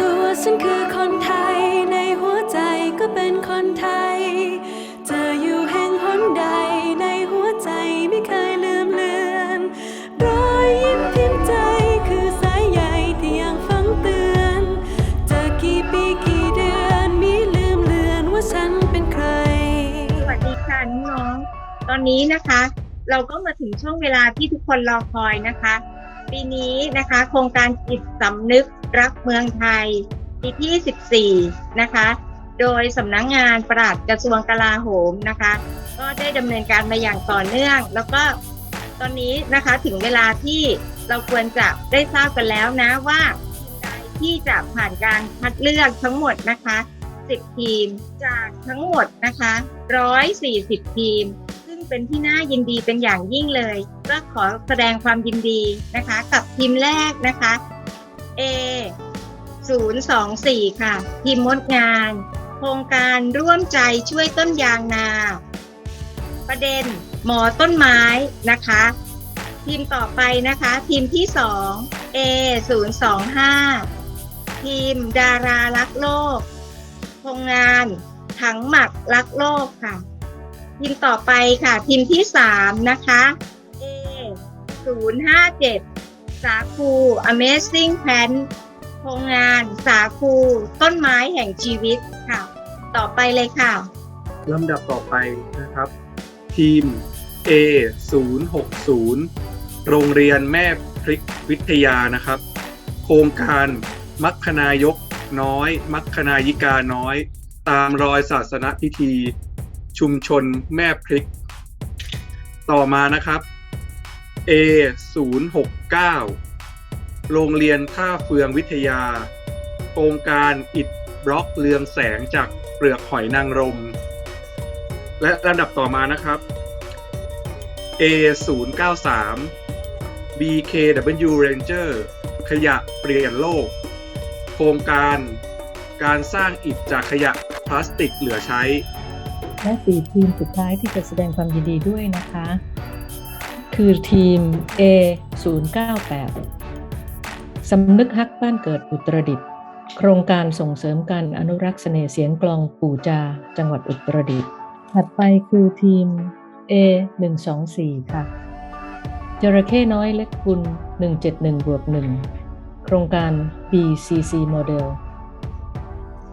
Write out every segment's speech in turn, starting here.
ตัวฉันคือคนไทย ในหัวใจก็เป็นคนไทยจะอยู่แห่งหนใด ในหัวใจไม่เคยลืมเลือน รอยยิ้มพิมพ์ใจคือสายใยที่ยังฝังเตือนจะกี่ปีกี่เดือนมิลืมเลือนว่าฉันเป็นใคร สวัสดีค่ะน้องๆตอนนี้นะคะ เราก็มาถึงช่วงเวลาที่ทุกคนรอคอยนะคะ ปีนี้นะคะ โครงการจิตสำนึก รักเมืองไทยปีที่ 14 นะคะ โดยสำนักงงานปลัดกระทรวงกลาโหมนะคะ ก็ได้ดำเนินการมาอย่างต่อเนื่อง แล้วก็ตอนนี้นะคะถึงเวลาที่เราควรจะได้ทราบกันแล้วนะว่าทีมใดที่จะผ่านการคัดเลือกทั้งหมดนะคะ 10 ทีมจากทั้งหมดนะคะ 140 ทีม ซึ่งเป็นที่น่ายินดีเป็นอย่างยิ่งเลย ก็ขอแสดงความยินดีนะคะ กับทีมแรกนะคะ A 024 ค่ะ ทีมมดงาน โครงการร่วมใจช่วยต้นยางนา ประเด็นหมอต้นไม้นะคะ ทีมต่อไปนะคะ ทีมที่ 2 A 025 ทีมดารารักโลก โครงงานถังหมักรักโลกค่ะ ทีมต่อไปค่ะ ทีมที่ 3 นะคะ A 057 สาคู Amazing Plant โครงงานสาคู ต้นไม้แห่งชีวิตค่ะ ต่อไปเลยค่ะ ลำดับต่อไปนะครับ ทีม A 0 6 0โรงเรียนแม่พริกวิทยานะครับ โครงการมัคคณายกน้อย มัคคณายิกาน้อย ตามรอยศาสนพิธี ชุมชนแม่พริก ต่อมานะครับ A 0 6 9 โรงเรียนท่าเฟืองวิทยา โครงการอิดบล็อกเรืองแสงจากเปลือกหอยนางรม และลำดับต่อมานะครับ A 0 9 3 BKW Ranger ขยะเปลี่ยนโลก โครงการการสร้างอิฐจากขยะพลาสติกเหลือใช้ และสี่ทีมสุดท้ายที่จะแสดงความยินดีด้วยนะคะ คือทีม A 0 9 8 สำนึกฮักบ้านเกิดอุตรดิตถ์โครงการส่งเสริมการอนุรักษ์เสน่ห์เสียงกลองปู่จา จังหวัดอุตรดิตถ์ถัดไปคือทีม A 1 2 4 ค่ะจระเข้น้อยเล็กคุณ171บวก1โครงการ BCC Model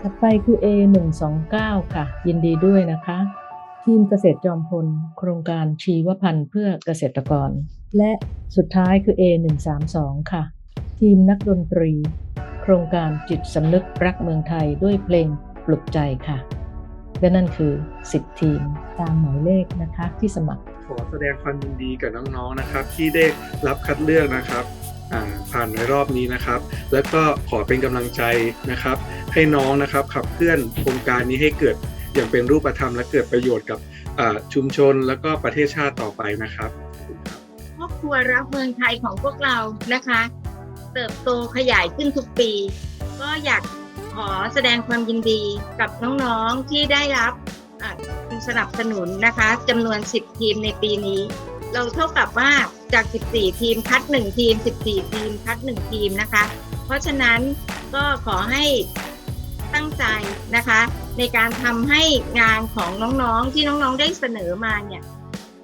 ถัดไปคือ A 1 2 9 ค่ะ ยินดีด้วยนะคะ ทีมเกษตรจอมพล โครงการชีวพันธุ์เพื่อเกษตรกร และสุดท้ายคือ A 1 3 2 ค่ะ ทีมนักดนตรี โครงการจิตสำนึกรักเมืองไทยด้วยเพลงปลุกใจค่ะ และนั่นคือ 10 ทีมตามหมายเลขนะคะที่สมัคร ขอแสดงความยินดีกับน้องๆนะครับ ที่ได้รับคัดเลือกนะครับผ่านในรอบนี้นะครับ แล้วก็ขอเป็นกำลังใจนะครับ ให้น้องนะครับขับเคลื่อนโครงการนี้ให้เกิด อย่างเป็นรูปธรรมและเกิดประโยชน์กับชุมชนแล้วก็ประเทศชาติต่อไปนะครับครอบครัวรักเมืองไทยของพวกเรานะคะ เติบโตขยายขึ้นทุกปี ก็อยากขอแสดงความยินดีกับน้องๆที่ได้รับสนับสนุนนะคะจำนวน 10 ทีมในปีนี้ เราเท่ากับว่าจาก 14 ทีมคัด 1 ทีม 14 ทีมคัด 1 ทีมนะคะ เพราะฉะนั้นก็ขอให้ ตั้งใจนะคะ ในการทำให้งานของน้องๆที่น้องๆได้เสนอมาเนี่ย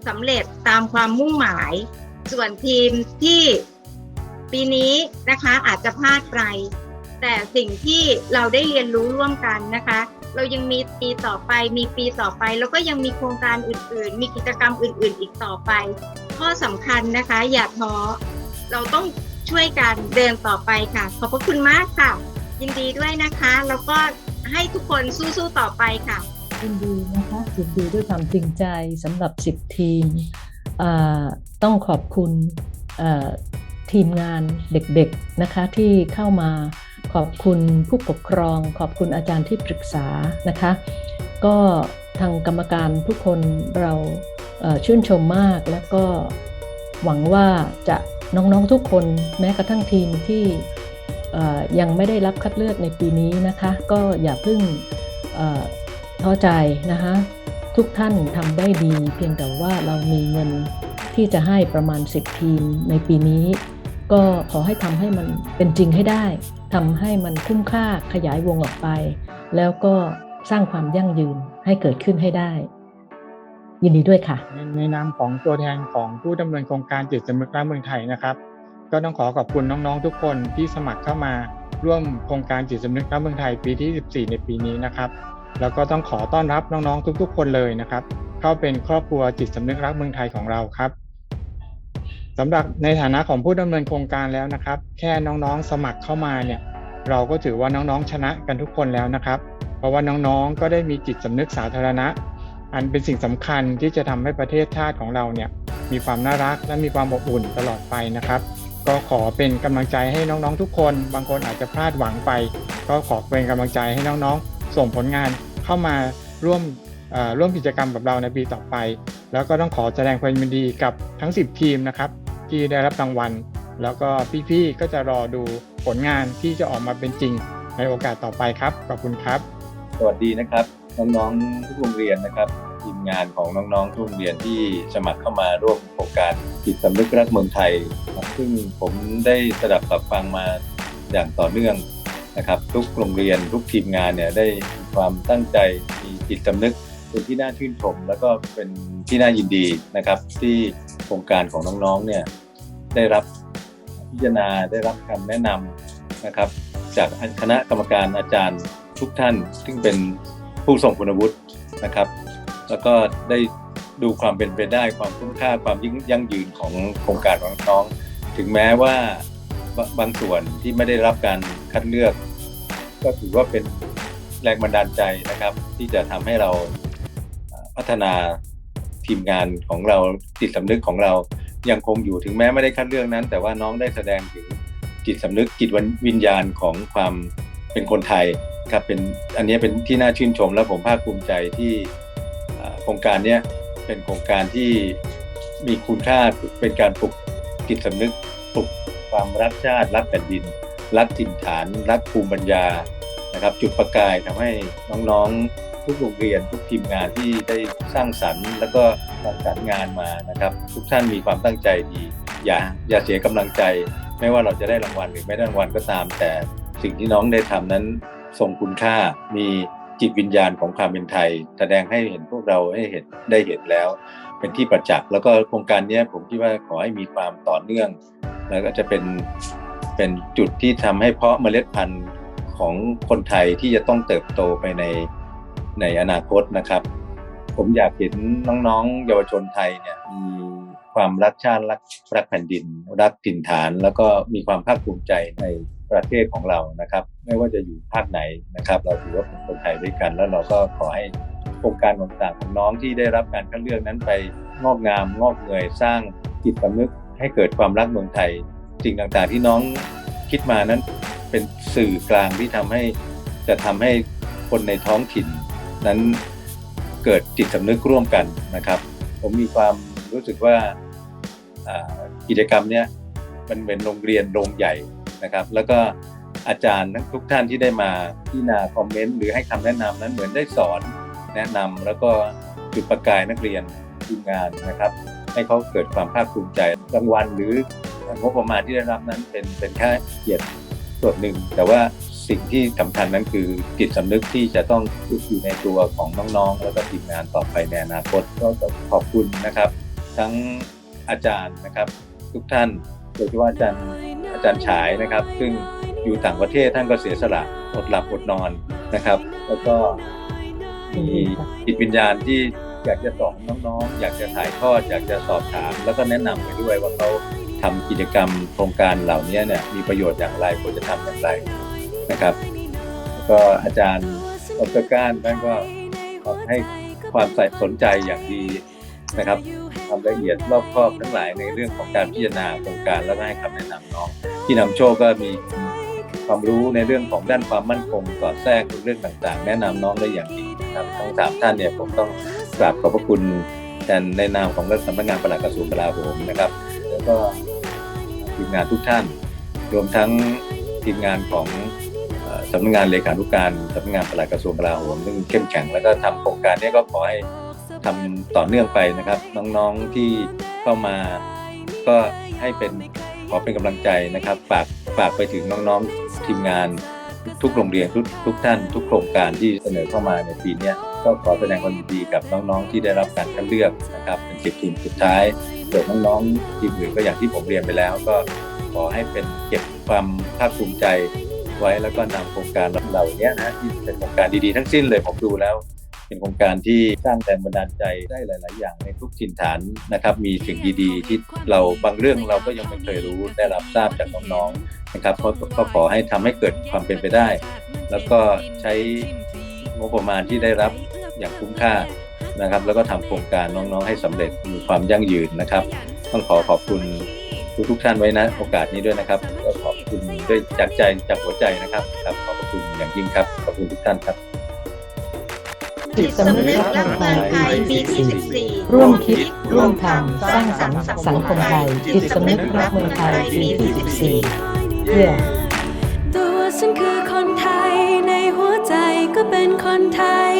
สำเร็จตามความมุ่งหมาย ส่วนทีมที่ปีนี้นะคะอาจจะพลาดไปแต่สิ่งที่เราได้เรียนรู้ร่วมกันนะคะ เรายังมีปีต่อไป มีปีต่อไป แล้วก็ยังมีโครงการอื่น ๆ มีกิจกรรมอื่น ๆ อีกต่อไป ข้อสำคัญนะคะ อย่าท้อเราต้องช่วยกันเดินต่อไปค่ะ ขอบพระคุณมากค่ะ ยินดีด้วยนะคะ แล้วก็ให้ทุกคนสู้ๆต่อไปค่ะ ยินดีนะคะยินดีด้วยความจริงใจสำหรับ 10 ทีม ต้องขอบคุณทีมงานเด็กๆนะคะที่เข้ามาขอบคุณผู้ปกครอง ขอบคุณอาจารย์ที่ปรึกษานะคะ ก็ทางกรรมการทุกคนเราเชื่นชมมากแล้วก็หวังว่าจะน้องๆทุกคนแม้กระทั่งทีมที่ ยังไม่ได้รับคัดเลือกในปีนี้นะคะ ก็อย่าเพิ่งท้อใจนะคะ ทุกท่านทำได้ดี เพียงแต่ว่าเรามีเงินที่จะให้ประมาณ 10 ทีมในปีนี้ ก็ขอให้ทำให้มันเป็นจริงให้ได้ทำให้มันคุ้มค่าขยายวงออกไป แล้วก็สร้างความยั่งยืนให้เกิดขึ้นให้ได้ ยินดีด้วยค่ะ ในในนามของตัวแทนของผู้ดำเนินโครงการจิตสำนึกรักเมืองไทยนะครับ ก็ต้องขอขอบคุณน้องๆทุกคนที่สมัครเข้ามาร่วมโครงการจิตสำนึกรักเมืองไทยปีที่ 14 ในปีนี้นะครับ แล้วก็ต้องขอต้อนรับน้องๆทุก ๆ คนเลยนะครับ เข้าเป็นครอบครัวจิตสำนึกรักเมืองไทยของเราครับสำหรับในฐานะของผู้ดำเนินโครงการแล้วนะครับ แค่น้องๆสมัครเข้ามาเนี่ยเราก็ถือว่าน้องๆชนะกันทุกคนแล้วนะครับ เพราะว่าน้องๆก็ได้มีจิตสำนึกสาธารณะ อันเป็นสิ่งสำคัญที่จะทำให้ประเทศชาติของเราเนี่ยมีความน่ารักและมีความอบอุ่นตลอดไปนะครับ ก็ขอเป็นกำลังใจให้น้องๆทุกคน บางคนอาจจะพลาดหวังไป ก็ขอเป็นกำลังใจให้น้องๆ ส่งผลงานเข้ามาร่วมร่วมกิจกรรมกับเราในปีต่อไป แล้วก็ต้องขอแสดงความยินดีกับทั้ง 10 ทีมนะครับ ที่ได้รับรางวัล แล้วก็พี่ๆก็จะรอดูผลงานที่จะออกมาเป็นจริงในโอกาสต่อไปครับขอบคุณครับ สวัสดีนะครับ น้องๆทุกโรงเรียนนะครับทีมงานของน้องๆทุกโรงเรียนที่สมัครเข้ามาร่วมโครงการจิตสำนึกรักเมืองไทยครับซึ่งผมได้สดับตับฟังมาอย่างต่อเนื่องนะครับ ทุกโรงเรียนทุกทีมงานเนี่ยได้มีความตั้งใจมีจิตสำนึกเป็นที่น่าชื่นชม แล้วก็เป็นที่น่ายินดีนะครับ ที่โครงการของน้องๆเนี่ยได้รับพิจารณาได้รับคำแนะนำนะครับ จากคณะกรรมการอาจารย์ทุกท่าน ซึ่งเป็น ผู้ทรงคุณวุฒินะครับ แล้วก็ได้ดูความเป็นไปได้ความคุ้มค่าความยิ่งยั่งยืนของโครงการของน้อง ถึงแม้ว่าบางส่วนที่ไม่ได้รับการคัดเลือก ก็ถือว่าเป็นแรงบันดาลใจนะครับ ที่จะทำให้เราพัฒนาทีมงานของเราจิตสำนึกของเรายังคงอยู่ถึงแม้ไม่ได้คัดเลือกนั้น แต่ว่าน้องได้แสดงถึงจิตสำนึกจิตวิญญาณของความเป็นคนไทย ครับเป็นอันนี้เป็นที่น่าชื่นชมและผมภาคภูมิใจที่โครงการนี้เป็นโครงการที่มีคุณค่าเป็นการปลุกจิตสำนึกปลุกความรักชาติ รักแผ่นดิน รักถิ่นฐาน รักภูมิปัญญานะครับ จุดประกายทำให้น้องๆ ทุกโรงเรียน ทุกทีมงานที่ได้สร้างสรรค์แล้วก็สร้างสรรค์งานมานะครับ ทุกท่านมีความตั้งใจดี อย่าอย่าเสียกำลังใจ ไม่ว่าเราจะได้รางวัลหรือไม่ได้รางวัลก็ตาม แต่สิ่งที่น้องได้ทำนั้น ทรงคุณค่า มีจิตวิญญาณของความเป็นไทย แสดงให้เห็นพวกเราให้เห็นได้เห็นแล้ว เป็นที่ประจักษ์แล้วก็โครงการนี้ผมคิดว่าขอให้มีความต่อเนื่อง แล้วก็จะเป็นเป็นจุดที่ทำให้เพาะเมล็ดพันธุ์ของคนไทยที่จะต้องเติบโตไปในในอนาคตนะครับ ผมอยากเห็นน้องๆ เยาวชนไทยเนี่ยมีความรักชาติรักรักแผ่นดิน รักถิ่นฐาน แล้วก็มีความภาคภูมิใจใน ประเทศของเรานะครับ ไม่ว่าจะอยู่ภาคไหนนะครับ เราถือว่าเป็นคนไทยด้วยกัน แล้วเราก็ขอให้โครงการต่างๆของน้องที่ได้รับการคัดเลือกนั้นไปงอกงาม งอกเงยสร้างจิตสำนึกให้เกิดความรักเมืองไทยสิ่งต่างๆที่น้องคิดมานั้นเป็นสื่อกลางที่ทำให้จะทำให้คนในท้องถิ่น นั้นเกิดจิตสำนึกร่วมกันนะครับ ผมมีความรู้สึกว่ากิจกรรมเนี้ยมันเหมือนโรงเรียนโรงใหญ่ นะครับ แล้วก็อาจารย์ทุกท่านที่ได้มาที่นาคอมเมนต์หรือให้คำแนะนำนั้นเหมือนได้สอนแนะนำแล้วก็จุดประกายนักเรียนทีมงานนะครับ ให้เขาเกิดความภาคภูมิใจรางวัลหรืองบประมาณที่ได้รับนั้นเป็นเป็นแค่เกียรติส่วนหนึ่ง แต่ว่าสิ่งที่สำคัญนั้นคือจิตสำนึกที่จะต้องอยู่ในตัวของน้องๆ แล้วก็ทีมงานต่อไปในอนาคตก็ขอบคุณนะครับ ทั้งอาจารย์นะครับ ทุกท่านโดยเฉพาะอาจารย์ จารย์ฉายนะครับ ซึ่งอยู่ต่างประเทศท่านก็เสียสละอดหลับอดนอนนะครับ แล้วก็มีจิตวิญญาณที่อยากจะสอนน้องๆ อยากจะถ่ายทอด อยากจะสอบถาม แล้วก็แนะนำไปด้วยว่าเขาทำกิจกรรมโครงการเหล่านี้เนี่ยมีประโยชน์อย่างไรควรจะทำอย่างไรนะครับแล้วก็อาจารย์ดรก้านท่านก็ให้ความใส่สนใจอย่างดีนะครับ ทำละเอียดรอบคอบทั้งหลายในเรื่องของการพิจารณาโครงการแล้วก็ให้คำแนะนำน้องที่นำโชคก็มีความรู้ในเรื่องของด้านความมั่นคงสอดแทรกเรื่องต่างๆ แนะนำน้องได้อย่างดีนะครับทั้งสามท่านเนี่ยผมต้องกราบขอบพระคุณแทนในนามของรัฐสำนักงานปลัดกระทรวงกลาโหมนะครับ แล้วก็ทีมงานทุกท่าน รวมทั้งทีมงานของสำนักงานเลขานุการสำนักงานปลัดกระทรวงกลาโหมซึ่งเข้มแข็งแล้วก็ทำโครงการนี้ก็ขอให้ ทำต่อเนื่องไปนะครับ น้องๆที่เข้ามาก็ให้เป็นขอเป็นกำลังใจนะครับ ฝากฝากไปถึงน้องๆทีมงานทุกโรงเรียนทุกทุกท่าน ทุกโครงการที่เสนอเข้ามาในปีนี้ก็ขอแสดงความยินดีกับน้องๆที่ได้รับการคัดเลือกนะครับเป็นสิบทีมสุดท้ายส่วนน้องๆทีมอื่นก็อย่างที่ผมเรียนไปแล้ว ก็ขอให้เป็นเก็บความภาคภูมิใจไว้แล้วก็นำโครงการเหล่านี้นะที่เป็นโครงการดีๆทั้งสิ้นเลยผมดูแล้ว เป็นโครงการที่สร้างแรงบันดาลใจได้หลาย ๆ อย่างในทุกถิ่นฐานนะครับมีสิ่งดีๆ ที่เราบางเรื่องเราก็ยังไม่เคยรู้ได้รับทราบจากน้อง ๆ นะครับก็ก็ขอให้ทำให้เกิดความเป็นไปได้ แล้วก็ใช้งบประมาณที่ได้รับอย่างคุ้มค่านะครับ แล้วก็ทำโครงการน้อง ๆ ให้สำเร็จมีความยั่งยืนนะครับ ต้องขอขอบคุณทุกๆท่านไว้นะโอกาสนี้ด้วยนะครับก็ขอบคุณด้วยจากใจจากหัวใจนะครับครับขอบคุณอย่างยิ่งครับขอบคุณทุกท่านครับ จิตสำนึกรักเมืองไทยปีที่ 14 ร่วมคิด ร่วมทำสร้างสรรค์สังคมไทย จิตสำนึกรักเมืองไทยปีที่ 14เพื่อตัวฉันคือคนไทยในหัวใจก็เป็นคนไทย